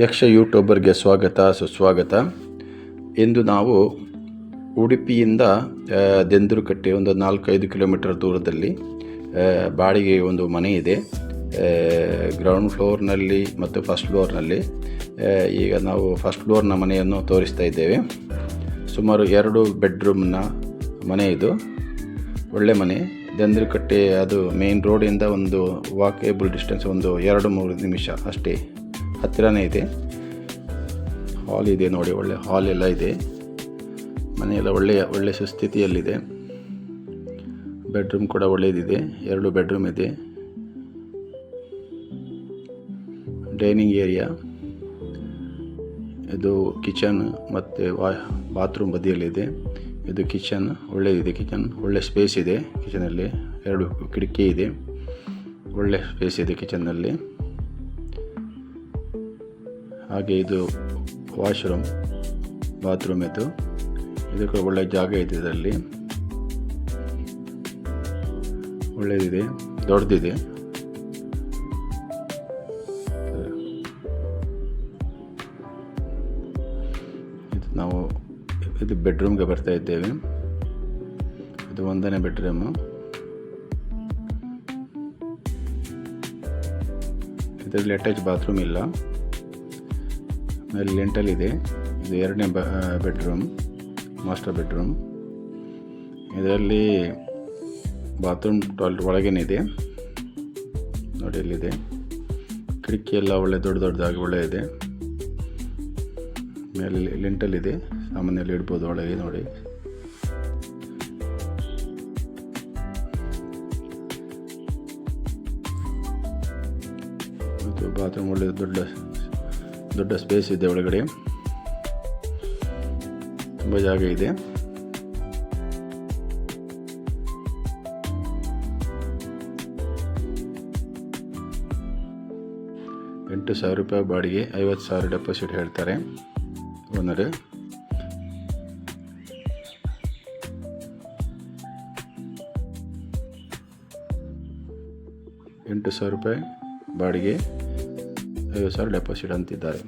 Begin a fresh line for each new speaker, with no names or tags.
ಯಕ್ಷ ಯೂಟ್ಯೂಬರ್ಗೆ ಸ್ವಾಗತ, ಸುಸ್ವಾಗತ. ಇಂದು ನಾವು ಉಡುಪಿಯಿಂದ ದೆಂದುರುಕಟ್ಟೆ, ಒಂದು ನಾಲ್ಕೈದು ಕಿಲೋಮೀಟರ್ ದೂರದಲ್ಲಿ ಬಾಡಿಗೆ ಒಂದು ಮನೆ ಇದೆ. ಗ್ರೌಂಡ್ ಫ್ಲೋರ್ನಲ್ಲಿ ಮತ್ತು ಫಸ್ಟ್ ಫ್ಲೋರ್ನಲ್ಲಿ ಈಗ ನಾವು ಫಸ್ಟ್ ಫ್ಲೋರ್ನ ಮನೆಯನ್ನು ತೋರಿಸ್ತಾ ಇದ್ದೇವೆ. ಸುಮಾರು ಎರಡು ಬೆಡ್ರೂಮ್ನ ಮನೆ ಇದು. ಒಳ್ಳೆ ಮನೆ. ದಂದ್ರಕಟ್ಟೆ, ಅದು ಮೇನ್ ರೋಡಿಂದ ಒಂದು ವಾಕೇಬಲ್ ಡಿಸ್ಟೆನ್ಸ್ ಒಂದು ಎರಡು ಮೂರು ನಿಮಿಷ ಅಷ್ಟೇ. ಹತ್ತಿರನೇ ಇದೆ. ಹಾಲ್ ಇದೆ ನೋಡಿ, ಒಳ್ಳೆ ಹಾಲ್ ಎಲ್ಲ ಇದೆ. ಮನೆಯೆಲ್ಲ ಒಳ್ಳೆಯ, ಒಳ್ಳೆ ಸುಸ್ಥಿತಿಯಲ್ಲಿದೆ. ಬೆಡ್ರೂಮ್ ಕೂಡ ಒಳ್ಳೆಯದಿದೆ ಎರಡು ಬೆಡ್ರೂಮ್ ಇದೆ. ಡೈನಿಂಗ್ ಏರಿಯಾ ಇದು ಕಿಚನ್ ಮತ್ತು ವಾ ಬಾತ್ರೂಮ್ ಬದಿಯಲ್ಲಿದೆ ಇದು. ಕಿಚನ್ ಒಳ್ಳೆಯದಿದೆ ಕಿಚನ್ ಒಳ್ಳೆ ಸ್ಪೇಸ್ ಇದೆ ಕಿಚನಲ್ಲಿ ಎರಡು ಕಿಟಕಿ ಇದೆ. ಒಳ್ಳೆ ಸ್ಪೇಸ್ ಇದೆ ಕಿಚನ್ನಲ್ಲಿ ಹಾಗೆ ಇದು ವಾಶ್ರೂಮ್, ಬಾತ್ರೂಮ್ ಇದು. ಇದಕ್ಕೆ ಒಳ್ಳೆ ಜಾಗ ಇದೆ ಇದರಲ್ಲಿ. ಒಳ್ಳೆಯದಿದೆ ದೊಡ್ಡದಿದೆ. ಇದು ನಾವು ಇದು ಬೆಡ್ರೂಮ್ಗೆ ಬರ್ತಾ ಇದ್ದೇವೆ. ಇದು ಒಂದನೇ ಬೆಡ್ರೂಮು. ಇದರಲ್ಲಿ ಅಟ್ಯಾಚ್ ಬಾತ್ರೂಮ್ ಇಲ್ಲ. ಮೇಲೆ ಲೆಂಟಲ್ ಇದೆ. ಇದು ಎರಡನೇ ಬ ಬೆಡ್ರೂಮ್, ಮಾಸ್ಟರ್ ಬೆಡ್ರೂಮ್. ಇದರಲ್ಲಿ ಬಾತ್ರೂಮ್ ಟಾಯ್ಲೆಟ್ ಒಳಗೇನಿದೆ ನೋಡಿ ಇಲ್ಲಿದೆ. ಕಿಟಕಿ ಎಲ್ಲ ಒಳ್ಳೆ ದೊಡ್ಡ ದೊಡ್ಡದಾಗಿ ಒಳ್ಳೆ ಇದೆ. ಮೇಲೆ ಲಿಂಟಲ್ ಇದೆ. ಸಾಮಾನ್ಯಲ್ಲಿ ಇಡ್ಬೋದು ಒಳಗೆ ನೋಡಿ. ಮತ್ತು ಬಾತ್ರೂಮ್ ಒಳ್ಳೆ ದೊಡ್ಡ ದೊಡ್ಡ ಸ್ಪೇಸ್ ಇದೆ ಒಳಗಡೆ. ತುಂಬ ಜಾಗ ಇದೆ. ಎಂಟು ಸಾವಿರ ರೂಪಾಯಿ ಬಾಡಿಗೆ, ಐವತ್ತು ಸಾವಿರ ಡೆಪಾಸಿಟ್ ಹೇಳ್ತಾರೆ ಓನರ್ ಎಂಟು ಸಾವಿರ ರೂಪಾಯಿ ಬಾಡಿಗೆ ಸಾವಿರ ಡೆಪಾಸಿಟ್ ಅಂತಿದ್ದಾರೆ